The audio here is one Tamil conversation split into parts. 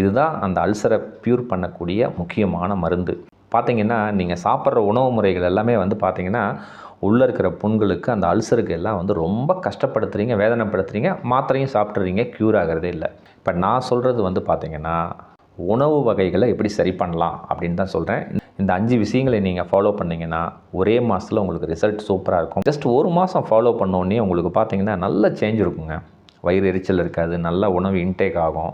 இதுதான் அந்த அல்சரை ப்யூர் பண்ணக்கூடிய முக்கியமான மருந்து. பார்த்தீங்கன்னா நீங்கள் சாப்பிட்ற உணவு முறைகள் எல்லாமே வந்து பார்த்தீங்கன்னா உள்ளே இருக்கிற புண்களுக்கு அந்த அல்சருக்கு எல்லாம் வந்து ரொம்ப கஷ்டப்படுத்துறீங்க வேதனைப்படுத்துறீங்க மாத்திரையும் சாப்பிட்றீங்க க்யூர் ஆகிறதே இல்லை. இப்போ நான் சொல்கிறது வந்து பார்த்திங்கன்னா உணவு வகைகளை எப்படி சரி பண்ணலாம் அப்படின்னு தான் சொல்கிறேன் இந்த அஞ்சு விஷயங்களை நீங்கள் ஃபாலோ பண்ணிங்கன்னா ஒரே மாதத்தில் உங்களுக்கு ரிசல்ட் சூப்பராக இருக்கும். ஜஸ்ட் ஒரு மாதம் ஃபாலோ பண்ணோடனே உங்களுக்கு பார்த்திங்கன்னா நல்ல சேஞ்ச் இருக்குங்க. வயிறு எரிச்சல் இருக்காது நல்ல உணவு இன்டேக் ஆகும்.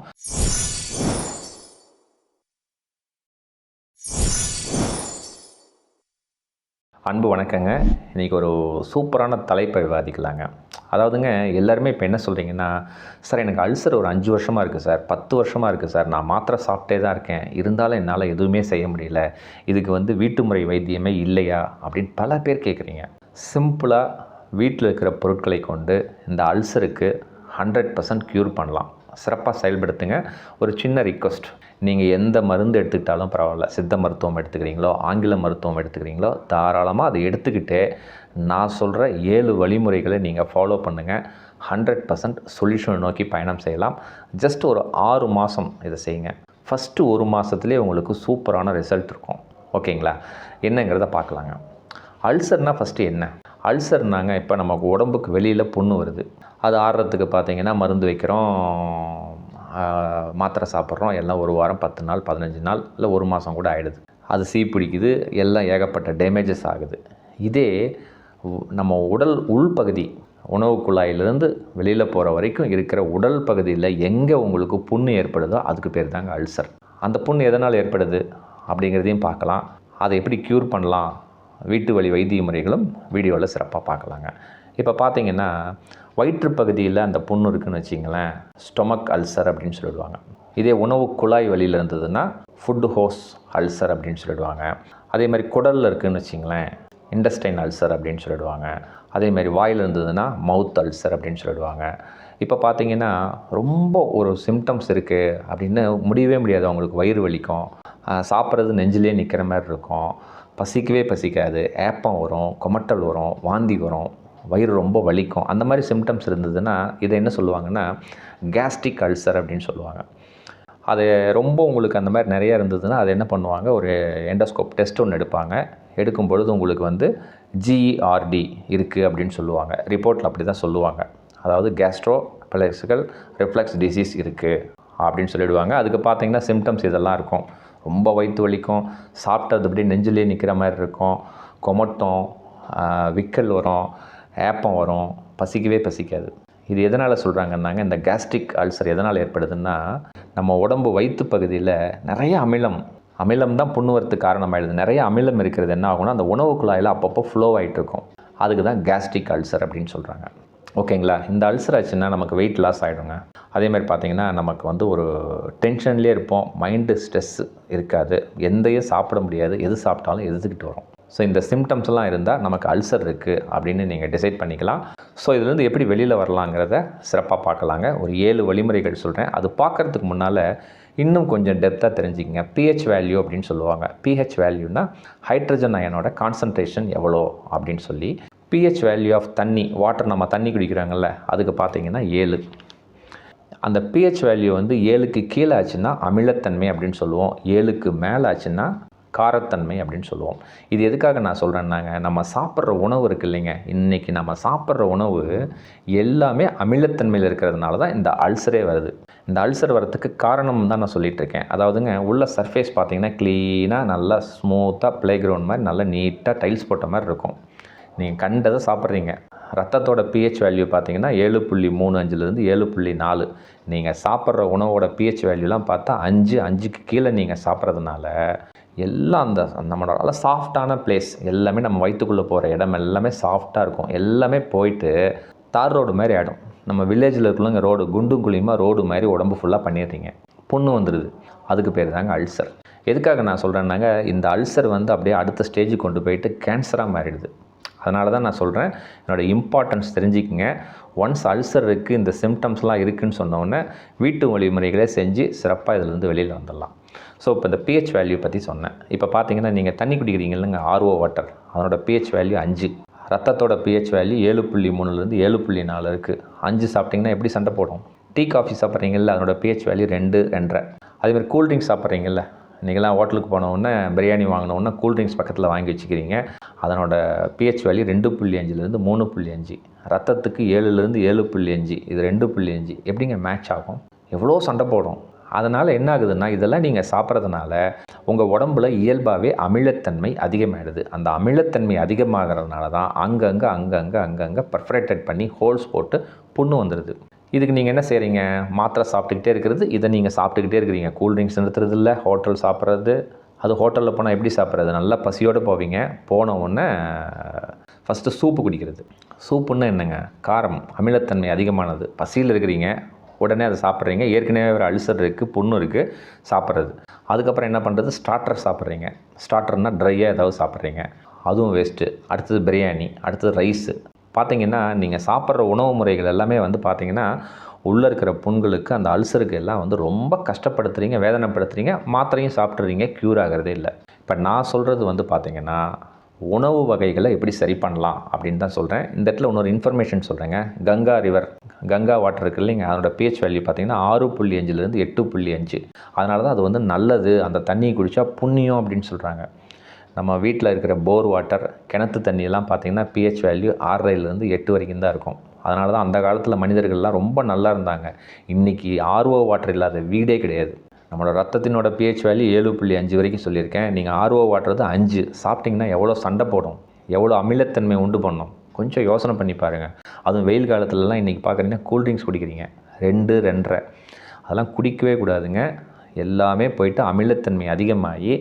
அன்பு வணக்கங்க. இன்றைக்கி ஒரு சூப்பரான தலைப்பை விவாதிக்கலாங்க. அதாவதுங்க எல்லாருமே இப்போ என்ன சொல்கிறீங்கன்னா சார் எனக்கு அல்சர் ஒரு அஞ்சு வருஷமாக இருக்குது சார். பத்து வருஷமாக இருக்குது சார். நான் மாத்திரை சாப்பிட்டே தான் இருக்கேன். இருந்தாலும் என்னால் எதுவுமே செய்ய முடியல. இதுக்கு வந்து வீட்டு முறை வைத்தியமே இல்லையா? அப்படின்னு பல பேர் கேட்குறீங்க சிம்பிளாக வீட்டில் இருக்கிற பொருட்களை கொண்டு இந்த அல்சருக்கு ஹண்ட்ரட் பர்சன்ட் க்யூர் பண்ணலாம். சிறப்பாக செயல்படுத்துங்க. ஒரு சின்ன ரிக்வஸ்ட் நீங்கள் எந்த மருந்து எடுத்துக்கிட்டாலும் பரவாயில்ல. சித்த மருத்துவம் எடுத்துக்கிறீங்களோ ஆங்கில மருத்துவம் எடுத்துக்கிறீங்களோ தாராளமாக அதை எடுத்துக்கிட்டு நான் சொல்கிற ஏழு வழிமுறைகளை நீங்கள் ஃபாலோ பண்ணுங்கள் ஹண்ட்ரட் பர்சன்ட் சொல்யூஷனை நோக்கி பயணம் செய்யலாம். ஜஸ்ட் ஒரு ஆறு மாதம் இதை செய்யுங்க. ஃபஸ்ட்டு ஒரு மாதத்துலேயே உங்களுக்கு சூப்பரான ரிசல்ட் இருக்கும். ஓகேங்களா? என்னங்கிறத பார்க்கலாங்க. அல்சர்னால் ஃபஸ்ட்டு என்ன? அல்சர்னாங்க. இப்போ நமக்கு உடம்புக்கு வெளியில் புண்ணு வருது. அது ஆடுறதுக்கு பார்த்தீங்கன்னா மருந்து வைக்கிறோம் மாத்திரை சாப்பிட்றோம். எல்லாம் ஒரு வாரம் பத்து நாள் பதினஞ்சு நாள் இல்லை ஒரு மாதம் கூட ஆகிடுது அது சீ பிடிக்குது எல்லாம் ஏகப்பட்ட டேமேஜஸ் ஆகுது. இதே உ- நம்ம உடல் உள்பகுதி உணவு குழாயிலிருந்து வெளியில் போகிற வரைக்கும் இருக்கிற உடல் பகுதியில் எங்கே உங்களுக்கு புண்ணு ஏற்படுதோ அதுக்கு பேர் தாங்க அல்சர். அந்த புண்ணு எதனால் ஏற்படுது? அப்படிங்கிறதையும் பார்க்கலாம். அதை எப்படி க்யூர் பண்ணலாம்? வீட்டு வழி வைத்திய முறைகளும் வீடியோவில் சிறப்பாக பார்க்கலாங்க. இப்போ பார்த்தீங்கன்னா வயிற்று பகுதியில் அந்த புண்ணு இருக்குன்னு வச்சிங்களேன் ஸ்டொமக் அல்சர் அப்படின்னு சொல்லிடுவாங்க. இதே உணவு குழாய் வழியில் இருந்ததுன்னா ஃபுட் ஹோஸ் அல்சர் அப்படின்னு சொல்லிடுவாங்க. அதே மாதிரி குடலில் இருக்குதுன்னு வச்சிங்களேன் இண்டஸ்டைன் அல்சர் அப்படின்னு சொல்லிடுவாங்க. அதே மாதிரி வாயில் இருந்ததுன்னா மவுத் அல்சர் அப்படின்னு சொல்லிடுவாங்க. இப்போ பார்த்தீங்கன்னா ரொம்ப ஒரு சிம்டம்ஸ் இருக்குது அப்படின்னு முடியவே முடியாது. அவங்களுக்கு வயிறு வலிக்கும். சாப்பிட்றது நெஞ்சிலே நிற்கிற மாதிரி இருக்கும். பசிக்கவே பசிக்காது ஏப்பம் வரும் கொமட்டல் வரும் வாந்தி வரும் வயிறு ரொம்ப வலிக்கும். அந்த மாதிரி சிம்டம்ஸ் இருந்ததுன்னா இதை என்ன சொல்லுவாங்கன்னா கேஸ்ட்ரிக் அல்சர் அப்படின்னு சொல்லுவாங்க. அது ரொம்ப உங்களுக்கு அந்த மாதிரி நிறைய இருந்ததுன்னா அது என்ன பண்ணுவாங்க? ஒரு எண்டோஸ்கோப் டெஸ்ட் ஒன்று எடுப்பாங்க. எடுக்கும் பொழுது உங்களுக்கு வந்து ஜிஇஆர்டி இருக்குது அப்படின்னு சொல்லுவாங்க. ரிப்போர்ட்டில் அப்படி தான் சொல்லுவாங்க. அதாவது கேஸ்ட்ரோ பிளெக்சிக்கல் ரிஃப்ளெக்ஸ் டிசீஸ் இருக்குது அப்படின்னு சொல்லிடுவாங்க. அதுக்கு பார்த்தீங்கன்னா சிம்டம்ஸ் இதெல்லாம் இருக்கும். ரொம்ப வயிற்று வலிக்கும். சாப்பிட்டது அப்படியே நெஞ்சிலே நிற்கிற மாதிரி இருக்கும். கொமட்டம் விக்கல் வரும் ஏப்பம் வரும். பசிக்கவே பசிக்காது. இது எதனால் சொல்கிறாங்கன்னாங்க இந்த கேஸ்ட்ரிக் அல்சர் எதனால் ஏற்படுதுன்னா நம்ம உடம்பு வயிற்று பகுதியில் நிறைய அமிலம் அமிலம் தான் புண்ணு வரத்துக்கு காரணமாகிடுது நிறைய அமிலம் இருக்கிறது என்ன ஆகும்னா அந்த உணவு குழாயில் அப்பப்போ ஃப்ளோ ஆகிட்டு இருக்கும். அதுக்கு தான் கேஸ்ட்ரிக் அல்சர் அப்படின்னு சொல்கிறாங்க ஓகேங்களா? இந்த அல்சர் ஆச்சுன்னா நமக்கு வெயிட் லாஸ் ஆகிடுங்க அதே மாதிரி பார்த்தீங்கன்னா நமக்கு வந்து ஒரு டென்ஷன்லேயே இருப்போம். மைண்டு ஸ்ட்ரெஸ்ஸு இருக்காது. எந்தையும் சாப்பிட முடியாது. எது சாப்பிட்டாலும் எதிர்த்துக்கிட்டு வரும். ஸோ இந்த சிம்டம்ஸ் எல்லாம் இருந்தால் நமக்கு அல்சர் இருக்குது அப்படின்னு நீங்கள் டிசைட் பண்ணிக்கலாம். ஸோ இதுலேருந்து எப்படி வெளியில் வரலாங்கிறத சிறப்பாக பார்க்கலாங்க. ஒரு ஏழு வழிமுறைகள் சொல்கிறேன் அது பார்க்கறதுக்கு முன்னால் இன்னும் கொஞ்சம் டெப்த்தாக தெரிஞ்சுக்கங்க. பிஹெச் வேல்யூ அப்படின்னு சொல்லுவாங்க. பிஹெச் வேல்யூனா ஹைட்ரஜன் அயனோட கான்சன்ட்ரேஷன் எவ்வளோ அப்படின்னு சொல்லி பிஹெச் வேல்யூ ஆஃப் தண்ணி வாட்டர் நம்ம தண்ணி குடிக்கிறாங்கல்ல அதுக்கு பார்த்தீங்கன்னா ஏழு. அந்த பிஹெச் வேல்யூ வந்து ஏழுக்கு கீழே ஆச்சுன்னா அமிலத்தன்மை அப்படின்னு சொல்லுவோம். ஏழுக்கு மேலே ஆச்சுன்னா காரத்தன்மை அப்படின்னு சொல்லுவோம். இது எதுக்காக நான் சொல்கிறேன்னாங்க நம்ம சாப்பிட்ற உணவு இருக்கு இல்லைங்க. இன்றைக்கி நம்ம சாப்பிட்ற உணவு எல்லாமே அமிலத்தன்மையில் இருக்கிறதுனால தான் இந்த அல்சரே வருது. இந்த அல்சர் வரத்துக்கு காரணம் தான் நான் சொல்லிகிட்ருக்கேன் இருக்கேன். அதாவதுங்க உள்ள சர்ஃபேஸ் பார்த்தீங்கன்னா க்ளீனாக நல்லா ஸ்மூத்தாக ப்ளே கிரவுண்ட் மாதிரி நல்லா நீட்டாக டைல்ஸ் போட்ட மாதிரி இருக்கும். நீங்கள் கண்டதை சாப்பிட்றீங்க. ரத்தத்தோட பிஹெச் வேல்யூ பார்த்தீங்கன்னா ஏழு புள்ளி மூணு அஞ்சுலேருந்து ஏழு புள்ளி நாலு. நீங்கள் சாப்பிட்ற உணவோட பிஹெச் வேல்யூலாம் பார்த்தா அஞ்சு அஞ்சுக்கு கீழே நீங்கள் சாப்பிட்றதுனால எல்லாம் அந்த நம்மளோட நல்ல சாஃப்டான பிளேஸ் எல்லாமே நம்ம வயிற்றுக்குள்ளே போகிற இடம் எல்லாமே சாஃப்டாக இருக்கும். எல்லாமே போயிட்டு தார் ரோடு மாதிரி ஆகிடும் நம்ம வில்லேஜில் இருக்கிறவங்க ரோடு குண்டும் குழியுமா ரோடு மாதிரி உடம்பு ஃபுல்லாக பண்ணிடுறீங்க. புண்ணு வந்துடுது அதுக்கு பேர் தாங்க அல்சர். எதுக்காக நான் சொல்கிறேன்னாங்க இந்த அல்சர் வந்து அப்படியே அடுத்த ஸ்டேஜுக்கு கொண்டு போயிட்டு கேன்சராக மாறிடுது. அதனால தான் நான் சொல்கிறேன் என்னோடய இம்பார்ட்டன்ஸ் தெரிஞ்சுக்கங்க. ஒன்ஸ் அல்சர் இருக்குது இந்த சிம்டம்ஸ்லாம் இருக்குதுன்னு சொன்னோடனே வீட்டு வழிமுறைகளே செஞ்சு சிறப்பாக இதிலேருந்து வெளியில் வந்துடலாம். ஸோ இப்போ இந்த பிஹெச் வேல்யூ பற்றி சொன்னேன். இப்போ பார்த்தீங்கன்னா நீங்கள் தண்ணி குடிக்கிறீங்க இல்லைங்க ஆர்ஓ வாட்டர் அதனோட பிஹெச் வேல்யூ அஞ்சு. ரத்தத்தோட பிஹெச் வேல்யூ ஏழு புள்ளி மூணுலேருந்து ஏழு புள்ளி நாலு இருக்குது அஞ்சு சாப்பிட்டிங்கன்னா எப்படி சண்டை போடும்? டீ காஃபி சாப்பிட்றீங்கல்ல அதனோட பிஹெச் வேல்யூ ரெண்டு ரெண்டரை அதேமாதிரி கூல்ட்ரிங்க்ஸ் சாப்பிட்றீங்கல்ல இன்றைக்கெல்லாம் ஹோட்டலுக்கு போன பிரியாணி வாங்கினவுடனே கூல் கூல்ட்ரிங்க்ஸ் பக்கத்தில் வாங்கி வச்சுக்கிறீங்க. அதனோட பிஹெச் வேல்யூ ரெண்டு புள்ளி அஞ்சுலேருந்து மூணு புள்ளி அஞ்சு. ரத்தத்துக்கு ஏழுலேருந்து ஏழு புள்ளி அஞ்சு. இது ரெண்டு புள்ளி அஞ்சு. எப்படிங்க மேட்ச் ஆகும்? எவ்வளோ சண்டை போடும்? அதனால் என்ன ஆகுதுன்னா இதெல்லாம் நீங்கள் சாப்பிட்றதுனால உங்கள் உடம்புல இயல்பாகவே அமிலத்தன்மை அதிகமாகிடுது அந்த அமிலத்தன்மை அதிகமாகிறதுனால தான் அங்கங்கே அங்கங்கே அங்கங்கே பர்ஃபரேட்டட் பண்ணி ஹோல்ஸ் போட்டு புண்ணு வந்துடுது. இதுக்கு நீங்கள் என்ன செய்கிறீங்க மாத்திரை சாப்பிட்டுக்கிட்டே இருக்கிறது இதை நீங்கள் சாப்பிட்டுக்கிட்டே இருக்கிறீங்க. கூல்ட்ரிங்க்ஸ் நிறுத்துறது இல்லை ஹோட்டல் சாப்பிட்றது. அது ஹோட்டலில் போனால் எப்படி சாப்பிட்றது? நல்லா பசியோடு போவீங்க. போன உடனே ஃபஸ்ட்டு சூப்பு குடிக்கிறது. சூப்புன்னா என்னங்க? காரம் அமிலத்தன்மை அதிகமானது. பசியில் இருக்கிறீங்க. உடனே அதை சாப்பிட்றீங்க. ஏற்கனவே ஒரு அல்சர் இருக்குது புண்ணு இருக்குது சாப்பிட்றது. அதுக்கப்புறம் என்ன பண்ணுறது ஸ்டார்டர் சாப்பிட்றீங்க. ஸ்டார்டர்னால் ட்ரையாக ஏதாவது சாப்பிட்றீங்க. அதுவும் வேஸ்ட்டு அடுத்தது பிரியாணி அடுத்தது ரைஸு பார்த்தீங்கன்னா நீங்கள் சாப்பிட்ற உணவு முறைகள் எல்லாமே வந்து பார்த்தீங்கன்னா உள்ளே இருக்கிற புண்களுக்கு அந்த அல்சருக்கு எல்லாம் வந்து ரொம்ப கஷ்டப்படுத்துறீங்க வேதனைப்படுத்துறீங்க மாத்திரையும் சாப்பிட்றீங்க க்யூர் ஆகிறதே இல்லை. இப்போ நான் சொல்கிறது வந்து பார்த்திங்கன்னா உணவு வகைகளை எப்படி சரி பண்ணலாம் அப்படின்னு தான் சொல்கிறேன் இந்த இடத்துல இன்னொரு இன்ஃபர்மேஷன் சொல்கிறேங்க கங்கா ரிவர் கங்கா வாட்டர் இருக்குது இல்லைங்க? அதனோட பிஹெச் வேல்யூ பார்த்தீங்கன்னா ஆறு புள்ளி அஞ்சுலேருந்து எட்டு புள்ளி அஞ்சு. அதனால தான் அது வந்து நல்லது அந்த தண்ணியை குடித்தா புண்ணியம் அப்படின்னு சொல்கிறாங்க நம்ம வீட்டில் இருக்கிற போர் வாட்டர் கிணத்து தண்ணியெல்லாம் பார்த்தீங்கன்னா பிஹெச் வேல்யூ ஆறரைலேருந்து எட்டு வரைக்கும் தான் இருக்கும். அதனால தான் அந்த காலத்தில் மனிதர்கள்லாம் ரொம்ப நல்லா இருந்தாங்க. இன்றைக்கி ஆர்ஓ வாட்டர் இல்லாத வீடே கிடையாது. நம்மளோட ரத்தத்தினோட பிஹெச் வேல்யூ ஏழு புள்ளி அஞ்சு வரைக்கும் சொல்லியிருக்கேன். நீங்கள் ஆர்ஓ வாட்டர் தான் அஞ்சு. சாப்பிட்டிங்கன்னா எவ்வளோ சண்டை போடும்? எவ்வளோ அமிலத்தன்மை உண்டு பண்ணும்? கொஞ்சம் யோசனை பண்ணி பாருங்கள் அதுவும் வெயில் காலத்துலலாம் இன்றைக்கி பார்க்குறீங்கன்னா கூல்ட்ரிங்க்ஸ் குடிக்கிறீங்க. ரெண்டு ரெண்டரை. அதெல்லாம் குடிக்கவே கூடாதுங்க. எல்லாமே போயிட்டு அமிலத்தன்மை அதிகமாகி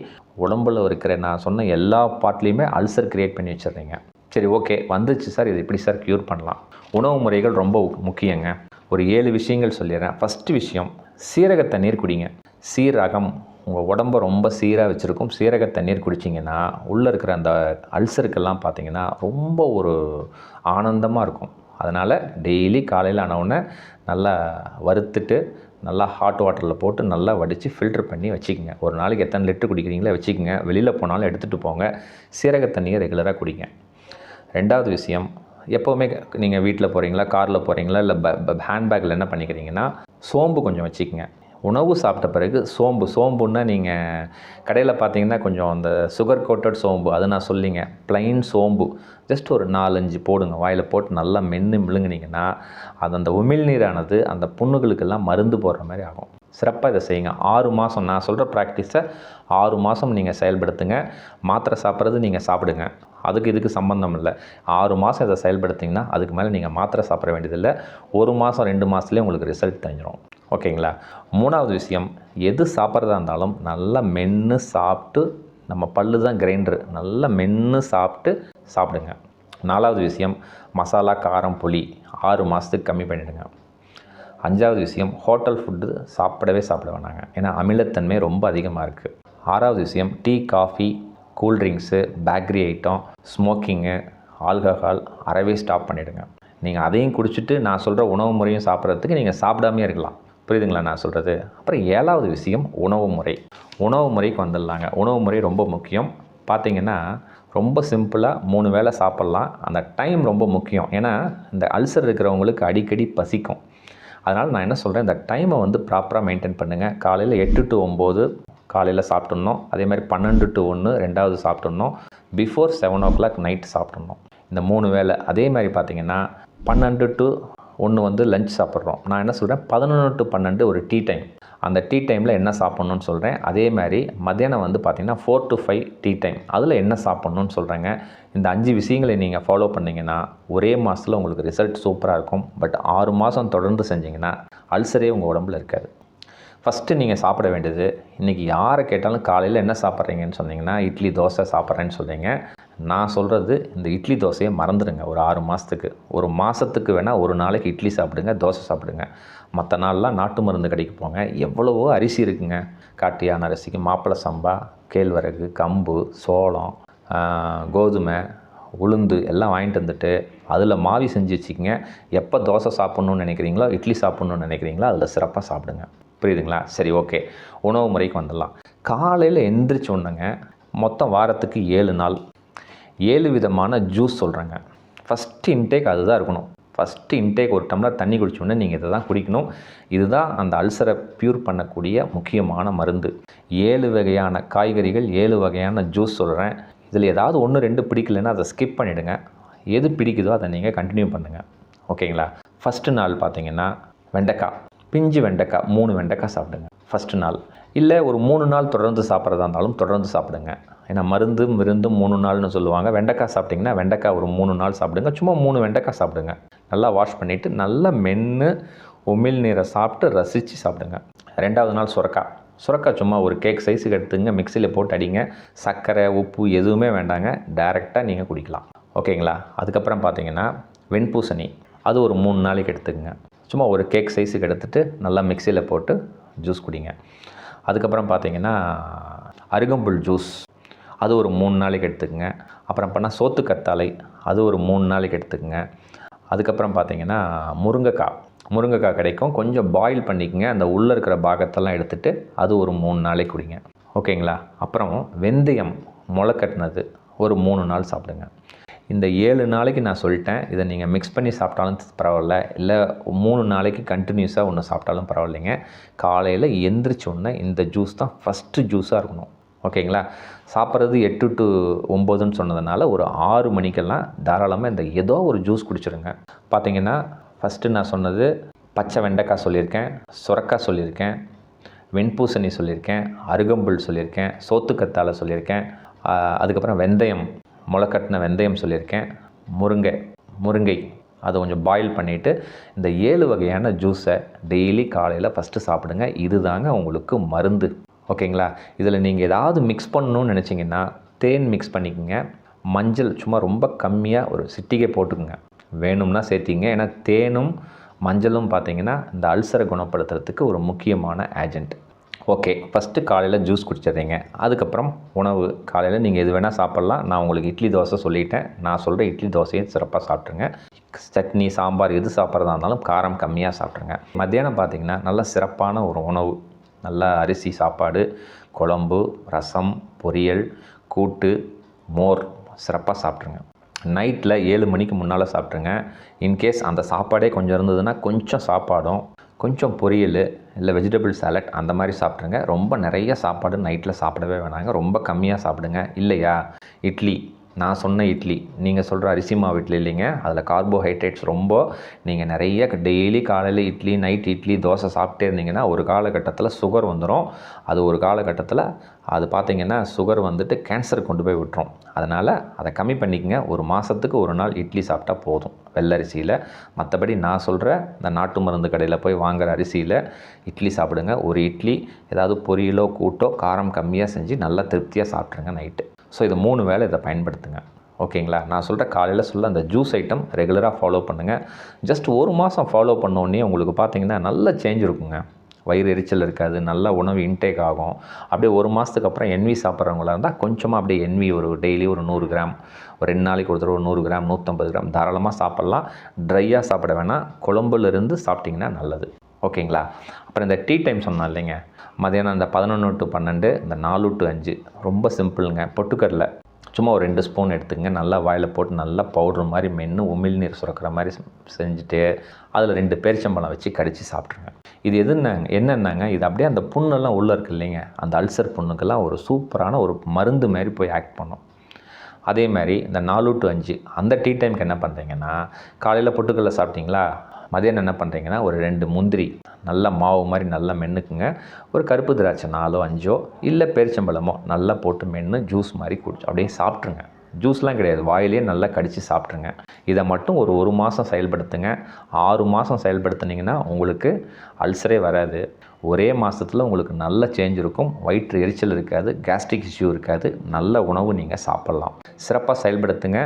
உடம்புல இருக்கிற நான் சொன்ன எல்லா பார்ட்லேயுமே அல்சர் க்ரியேட் பண்ணி வச்சிடுறீங்க. சரி ஓகே வந்துச்சு சார் இது எப்படி சார் க்யூர் பண்ணலாம்? உணவு முறைகள் ரொம்ப முக்கியங்க. ஒரு ஏழு விஷயங்கள் சொல்லிடுறேன். ஃபஸ்ட்டு விஷயம் சீரக தண்ணீர் குடிங்க. சீரகம் உங்கள் உடம்ப ரொம்ப சீராக வச்சுருக்கும். சீரக தண்ணீர் குடிச்சிங்கன்னா உள்ளே இருக்கிற அந்த அல்சருக்கெல்லாம் பார்த்தீங்கன்னா ரொம்ப ஒரு ஆனந்தமாக இருக்கும். அதனால் டெய்லி காலையில் ஆனவுடனே நல்லா வறுத்துட்டு நல்லா ஹாட் வாட்டரில் போட்டு நல்லா வடித்து ஃபில்டர் பண்ணி வச்சுக்கோங்க. ஒரு நாளைக்கு எத்தனை லிட்டர் குடிக்கிறீங்களோ வச்சுக்கோங்க. வெளியில் போனாலும் எடுத்துகிட்டு போங்க. சீரக தண்ணியை ரெகுலராக குடிங்க. ரெண்டாவது விஷயம் எப்போவுமே நீங்கள் வீட்டில் போகிறீங்களா காரில் போகிறீங்களா இல்லை ப ஹேண்ட்பேக்கில் என்ன பண்ணிக்கிறீங்கன்னா சோம்பு கொஞ்சம் வச்சுக்கோங்க. உணவு சாப்பிட்ட பிறகு சோம்பு சோம்புன்னா நீங்கள் கடையில் பார்த்தீங்கன்னா கொஞ்சம் அந்த சுகர் கோட்டட் சோம்பு அது நான் சொல்லிங்க. ப்ளைன் சோம்பு. ஜஸ்ட் ஒரு நாலஞ்சு போடுங்க. வாயில் போட்டு நல்லா மென்று மிழுங்குனீங்கன்னா அது அந்த உமிழ்நீரானது அந்த புண்ணுகளுக்கெல்லாம் மருந்து போடுற மாதிரி ஆகும். சிறப்பாக இதை செய்யுங்க. ஆறு மாதம் நான் சொல்கிற ப்ராக்டிஸை ஆறு மாதம் நீங்கள் செயல்படுத்துங்க. மாத்திரை சாப்பிட்றது நீங்கள் சாப்பிடுங்க. அதுக்கு இதுக்கு சம்மந்தம் இல்லை. ஆறு மாதம் இதை செயல்படுத்திங்கன்னா அதுக்கு மேலே நீங்கள் மாத்திரை சாப்பிட வேண்டியதில்லை. ஒரு மாதம் ரெண்டு மாதத்துலேயே உங்களுக்கு ரிசல்ட் தெரிஞ்சிடும் ஓகேங்களா? மூணாவது விஷயம் எது சாப்பிட்றதா இருந்தாலும் நல்லா மென்று சாப்பிட்டு நம்ம பல்லு தான் கிரைண்டரு. நல்லா மென்று சாப்பிட்டு சாப்பிடுங்க. நாலாவது விஷயம் மசாலா காரம் புளி ஆறு மாதத்துக்கு கம்மி பண்ணிவிடுங்க அஞ்சாவது விஷயம் ஹோட்டல் ஃபுட்டு சாப்பிடவே சாப்பிட வேணாங்க. ஏன்னா அமிலத்தன்மை ரொம்ப அதிகமாக இருக்குது ஆறாவது விஷயம் tea coffee cool drinks bakery item smoking alcohol அறவே ஸ்டாப் பண்ணிவிடுங்க நீங்கள் அதையும் குடிச்சிட்டு நான் சொல்கிற உணவு முறையும் சாப்பிட்றதுக்கு நீங்கள் சாப்பிடாமே இருக்கலாம். புரியுதுங்களா நான் சொல்கிறது அப்புறம் ஏழாவது விஷயம் உணவு முறை. உணவு முறைக்கு வந்துடலாங்க. உணவு முறை ரொம்ப முக்கியம். பார்த்திங்கன்னா ரொம்ப சிம்பிளாக மூணு வேளை சாப்பிட்லாம். அந்த டைம் ரொம்ப முக்கியம். ஏன்னா இந்த அல்சர் இருக்கிறவங்களுக்கு அடிக்கடி பசிக்கும். அதனால் நான் என்ன சொல்கிறேன் இந்த டைமை வந்து ப்ராப்பராக மெயின்டைன் பண்ணுங்கள் காலையில் எட்டு டு ஒம்பது காலையில் சாப்பிட்ணும் அதே மாதிரி பன்னெண்டு டு ஒன்று ரெண்டாவது சாப்பிட்ணும் before seven o'clock night சாப்பிட்ணும் இந்த மூணு வேளை. அதே மாதிரி பார்த்திங்கன்னா பன்னெண்டு டு ஒன்று வந்து லஞ்ச் சாப்பிட்றோம். நான் என்ன சொல்கிறேன் பதினொன்று டு பன்னெண்டு ஒரு டீ டைம் அந்த டீ டைமில் என்ன சாப்பிட்ணுன்னு சொல்கிறேன் அதே மாதிரி மத்தியானம் வந்து பார்த்திங்கன்னா four to five tea time அதில் என்ன சாப்பிட்ணுன்னு சொல்கிறேங்க இந்த அஞ்சு விஷயங்களை நீங்கள் ஃபாலோ பண்ணிங்கன்னா ஒரே மாதத்தில் உங்களுக்கு ரிசல்ட் சூப்பராக இருக்கும். பட் ஆறு மாதம் தொடர்ந்து செஞ்சிங்கன்னா அல்சரே உங்கள் உடம்புல இருக்காது. ஃபஸ்ட்டு நீங்கள் சாப்பிட வேண்டியது இன்றைக்கி யாரை கேட்டாலும் காலையில் என்ன சாப்பிட்றீங்கன்னு சொன்னிங்கன்னா இட்லி தோசை சாப்பிட்றேன்னு சொல்கிறீங்க நான் சொல்கிறது இந்த இட்லி தோசையை மறந்துடுங்க. ஒரு ஆறு மாதத்துக்கு ஒரு மாதத்துக்கு வேணால் ஒரு நாளைக்கு இட்லி சாப்பிடுங்க தோசை சாப்பிடுங்க. மற்ற நாள்லாம் நாட்டு மருந்து கடைக்கு போங்க. எவ்வளவோ அரிசி இருக்குங்க. காட்டியான அரிசிக்கு மாப்பிள்ளை சம்பா கேழ்வரகு கம்பு சோளம் கோதுமை உளுந்து எல்லாம் வாங்கிட்டு வந்துட்டு அதில் மாவி செஞ்சு வச்சுக்கோங்க. எப்போ தோசை சாப்பிட்ணுன்னு நினைக்கிறீங்களோ இட்லி சாப்பிட்ணுன்னு நினைக்கிறீங்களோ அதில் சிறப்பாக சாப்பிடுங்க. புரியுதுங்களா? சரி ஓகே. உணவு முறைக்கு வந்துடலாம். காலையில் எந்திரிச்ச ஒன்றுங்க மொத்தம் வாரத்துக்கு ஏழு நாள் ஏழு விதமான ஜூஸ் சொல்கிறேங்க ஃபஸ்ட்டு இன்டேக் அதுதான் இருக்கணும். ஃபஸ்ட்டு இன்டேக் ஒரு டம்ளர் தண்ணி குடிச்சோடனே நீங்கள் இதை தான் குடிக்கணும். இதுதான் அந்த அல்சரை ப்யூர் பண்ணக்கூடிய முக்கியமான மருந்து. ஏழு வகையான காய்கறிகள் ஏழு வகையான ஜூஸ் சொல்கிறேன் இதில் ஏதாவது ஒன்று ரெண்டு பிடிக்கலைன்னா அதை ஸ்கிப் பண்ணிவிடுங்க எது பிடிக்குதோ அதை நீங்கள் கண்டினியூ பண்ணுங்கள் ஓகேங்களா? ஃபஸ்ட்டு நாள் பார்த்தீங்கன்னா வெண்டைக்காய். பிஞ்சு வெண்டைக்காய் மூணு வெண்டைக்காய் சாப்பிடுங்க. ஃபஸ்ட்டு நாள். இல்லை ஒரு மூணு நாள் தொடர்ந்து சாப்பிட்றதா இருந்தாலும் தொடர்ந்து சாப்பிடுங்க. ஏன்னா மருந்து விருந்தும் மூணு நாள்னு சொல்லுவாங்க. வெண்டைக்காய் சாப்பிட்டிங்கன்னா வெண்டைக்காய் ஒரு மூணு நாள் சாப்பிடுங்க. சும்மா மூணு வெண்டைக்காய் சாப்பிடுங்க. நல்லா வாஷ் பண்ணிவிட்டு நல்லா மென்று உமிழ் நீரை சாப்பிட்டு ரசித்து சாப்பிடுங்க. ரெண்டாவது நாள் சுரக்காய் சுரக்காய் சும்மா ஒரு கேக் சைஸுக்கு எடுத்துங்க. மிக்சியில் போட்டு அடிங்க. சர்க்கரை உப்பு எதுவுமே வேண்டாங்க. டைரெக்டாக நீங்கள் குடிக்கலாம். ஓகேங்களா? அதுக்கப்புறம் பார்த்தீங்கன்னா வெண்பூசணி. அது ஒரு மூணு நாளைக்கு எடுத்துக்கங்க. சும்மா ஒரு கேக் சைஸுக்கு எடுத்துகிட்டு நல்லா மிக்சியில் போட்டு ஜூஸ் குடிங்க. அதுக்கப்புறம் பார்த்தீங்கன்னா அருகம்புல் ஜூஸ் அது ஒரு மூணு நாளைக்கு எடுத்துக்கோங்க. அப்புறம் பண்ணால் சோத்துக்கத்தாழை அது ஒரு மூணு நாளைக்கு எடுத்துக்கோங்க. அதுக்கப்புறம் பார்த்தீங்கன்னா முருங்கைக்காய். முருங்கைக்காய் கிடைக்கும். கொஞ்சம் பாயில் பண்ணிக்கங்க. அந்த உள்ளே இருக்கிற பாகத்தெல்லாம் எடுத்துகிட்டு அது ஒரு மூணு நாளைக்கு குடிங்க. ஓகேங்களா? அப்புறம் வெந்தயம் முளைக்கட்டினது ஒரு மூணு நாள் சாப்பிடுங்க. இந்த ஏழு நாளைக்கு நான் சொல்லிட்டேன். இதை நீங்கள் மிக்ஸ் பண்ணி சாப்பிட்டாலும் பரவாயில்ல. இல்லை மூணு நாளைக்கு கண்டினியூஸாக ஒன்று சாப்பிட்டாலும் பரவாயில்லைங்க. காலையில் எந்திரிச்ச உடனே இந்த ஜூஸ் தான் ஃபஸ்ட்டு ஜூஸாக இருக்கணும். ஓகேங்களா? சாப்பிட்றது எட்டு டு ஒம்போதுன்னு சொன்னதுனால ஒரு ஆறு மணிக்கெல்லாம் தாராளமாக இந்த ஏதோ ஒரு ஜூஸ் குடிச்சிருங்க. பார்த்தீங்கன்னா ஃபஸ்ட்டு நான் சொன்னது பச்சை வெண்டைக்காய் சொல்லியிருக்கேன் சுரக்காய் சொல்லியிருக்கேன் வெண்பூசணி சொல்லியிருக்கேன் அருகம்புல் சொல்லியிருக்கேன் சோத்துக்கத்தாழை சொல்லியிருக்கேன் அதுக்கப்புறம் வெந்தயம் முளைக்கட்டின வெந்தயம் சொல்லியிருக்கேன் முருங்கை முருங்கை. அதை கொஞ்சம் பாயில் பண்ணிவிட்டு இந்த ஏழு வகையான ஜூஸை டெய்லி காலையில் ஃபஸ்ட்டு சாப்பிடுங்க. இதுதாங்க உங்களுக்கு மருந்து. ஓகேங்களா? இதில் நீங்கள் ஏதாவது மிக்ஸ் பண்ணணும்னு நினச்சிங்கன்னா தேன் மிக்ஸ் பண்ணிக்கோங்க. மஞ்சள் சும்மா ரொம்ப கம்மியாக ஒரு சிட்டிகை போட்டுக்கோங்க. வேணும்னா சேர்த்திங்க. ஏன்னா தேனும் மஞ்சளும் பார்த்தீங்கன்னா இந்த அல்சரை குணப்படுத்துறதுக்கு ஒரு முக்கியமான ஏஜென்ட் ஓகே ஃபஸ்ட்டு காலையில் ஜூஸ் குடிச்சிடுறீங்க. அதுக்கப்புறம் உணவு. காலையில் நீங்கள் எது வேணால் சாப்பிட்லாம். நான் உங்களுக்கு இட்லி தோசை சொல்லிட்டேன். நான் சொல்கிற இட்லி தோசையும் சிறப்பாக சாப்பிட்ருங்க சட்னி சாம்பார் எது சாப்பிட்றதா இருந்தாலும் காரம் கம்மியாக சாப்பிட்ருங்க மத்தியானம் பார்த்திங்கன்னா நல்ல சிறப்பான ஒரு உணவு. நல்லா அரிசி சாப்பாடு குழம்பு ரசம் பொரியல் கூட்டு மோர் சிறப்பாக சாப்பிட்ருங்க நைட்டில் ஏழு மணிக்கு முன்னால் சாப்பிட்ருங்க இன்கேஸ் அந்த சாப்பாடே கொஞ்சம் இருந்ததுன்னா கொஞ்சம் சாப்பாடும் கொஞ்சம் பொரியல் இல்லை வெஜிடபிள் சாலட் அந்த மாதிரி சாப்பிட்ருங்க ரொம்ப நிறைய சாப்பாடு நைட்டில் சாப்பிடவே வேணாங்க. ரொம்ப கம்மியாக சாப்பிடுங்க. இல்லையா? இட்லி நான் சொன்ன இட்லி நீங்கள் சொல்கிற அரிசி மாவு இட்லி இல்லைங்க. அதில் கார்போஹைட்ரேட்ஸ் ரொம்ப நீங்கள் நிறைய டெய்லி காலையில் இட்லி நைட் இட்லி தோசை சாப்பிட்டே இருந்தீங்கன்னா ஒரு காலகட்டத்தில் சுகர் வந்துடும் அது ஒரு காலகட்டத்தில் அது பார்த்தீங்கன்னா சுகர் வந்துட்டு கேன்சர் கொண்டு போய் விட்டுரும். அதனால் அதை கம்மி பண்ணிக்கங்க. ஒரு மாதத்துக்கு ஒரு நாள் இட்லி சாப்பிட்டா போதும். வெள்ளரிசியில். மற்றபடி நான் சொல்கிற இந்த நாட்டு மருந்து கடையில் போய் வாங்குகிற அரிசியில் இட்லி சாப்பிடுங்க. ஒரு இட்லி ஏதாவது பொரியலோ கூட்டோ காரம் கம்மியாக செஞ்சு நல்லா திருப்தியாக சாப்பிட்ருங்க நைட்டு. ஸோ இது மூணு வேளை இதை பயன்படுத்துங்க. ஓகேங்களா? நான் சொல்கிற காலையில் சொல்ல அந்த ஜூஸ் ஐட்டம் ரெகுலராக ஃபாலோ பண்ணுங்கள் ஜஸ்ட் ஒரு மாதம் ஃபாலோ பண்ணோடனே உங்களுக்கு பார்த்தீங்கன்னா நல்ல சேஞ்ச் இருக்குங்க. வயிறு எரிச்சல் இருக்காது நல்ல உணவு இன்டேக் ஆகும். அப்படியே ஒரு மாதத்துக்கு அப்புறம் என்வி சாப்பிட்றவங்களா இருந்தால் கொஞ்சமாக அப்படியே என்வி ஒரு டெய்லி ஒரு நூறு கிராம் ஒரு ரெண்டு நாளைக்கு ஒரு தடவை ஒரு நூறு கிராம் நூற்றம்பது கிராம் தாராளமாக சாப்பிட்லாம். ட்ரையாக சாப்பிட வேணாம். குழம்புலேருந்து சாப்பிட்டிங்கன்னா நல்லது. ஓகேங்களா? அப்புறம் இந்த டீ டைம் சொன்னோம் இல்லைங்க. மதியானம் இந்த பதினொன்று டு பன்னெண்டு இந்த நாலு டு அஞ்சு. ரொம்ப சிம்பிளுங்க பொட்டுக்கடலை. சும்மா ஒரு ரெண்டு ஸ்பூன் எடுத்துங்க. நல்லா வாயில் போட்டு நல்லா பவுடர் மாதிரி மென்று உமிழ்நீர் சுரக்கிற மாதிரி செஞ்சுட்டு அதில் ரெண்டு பேரிச்சம்பழம் வச்சு கடித்து சாப்பிட்ருங்க இது எதுன்னாங்க? என்னென்னாங்க? இது அப்படியே அந்த புண்ணெல்லாம் உள்ளே இருக்கு இல்லைங்க. அந்த அல்சர் புண்ணுக்கெல்லாம் ஒரு சூப்பரான ஒரு மருந்து மாதிரி போய் ஆக்ட் பண்ணும். அதே மாதிரி இந்த நாலு டு அஞ்சு. அந்த டீ டைம்க்கு என்ன பண்ணுறீங்கன்னா காலையில் பொட்டுக்கடலை சாப்பிட்டீங்களா? மதியானம் என்ன பண்ணுறீங்கன்னா ஒரு ரெண்டு முந்திரி நல்ல மாவு மாதிரி நல்லா மென்னுக்குங்க. ஒரு கருப்பு திராட்சை நாலோ அஞ்சோ இல்லை பேரிச்சம்பழமோ நல்லா போட்டு மென்று ஜூஸ் மாதிரி குடிச்சு அப்படியே சாப்பிட்ருங்க ஜூஸ்லாம் கிடையாது. வாயிலே நல்லா கடித்து சாப்பிட்ருங்க இதை மட்டும் ஒரு ஒரு மாதம் செயல்படுத்துங்க. ஆறு மாதம் செயல்படுத்துனீங்கன்னா உங்களுக்கு அல்சரே வராது. ஒரே மாதத்தில் உங்களுக்கு நல்ல சேஞ்ச் இருக்கும். வயிற்று எரிச்சல் இருக்காது. கேஸ்ட்ரிக் இஷ்யூ இருக்காது. நல்ல உணவு நீங்கள் சாப்பிட்லாம். சிறப்பாக செயல்படுத்துங்க.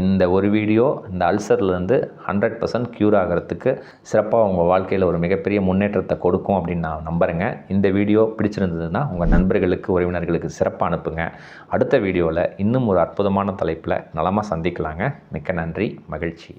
இந்த ஒரு வீடியோ இந்த அல்சர்லேருந்து ஹண்ட்ரட் பர்சன்ட் க்யூர் ஆகிறதுக்கு சிறப்பாக உங்கள் வாழ்க்கையில் ஒரு மிகப்பெரிய முன்னேற்றத்தை கொடுக்கும் அப்படின்னு நான் நம்புகிறேங்க இந்த வீடியோ பிடிச்சிருந்ததுன்னா உங்கள் நண்பர்களுக்கு உறவினர்களுக்கு சிறப்பாக அனுப்புங்க. அடுத்த வீடியோவில் இன்னும் ஒரு அற்புதமான தலைப்பில் நலமாக சந்திக்கலாங்க. மிக்க நன்றி மகிழ்ச்சி.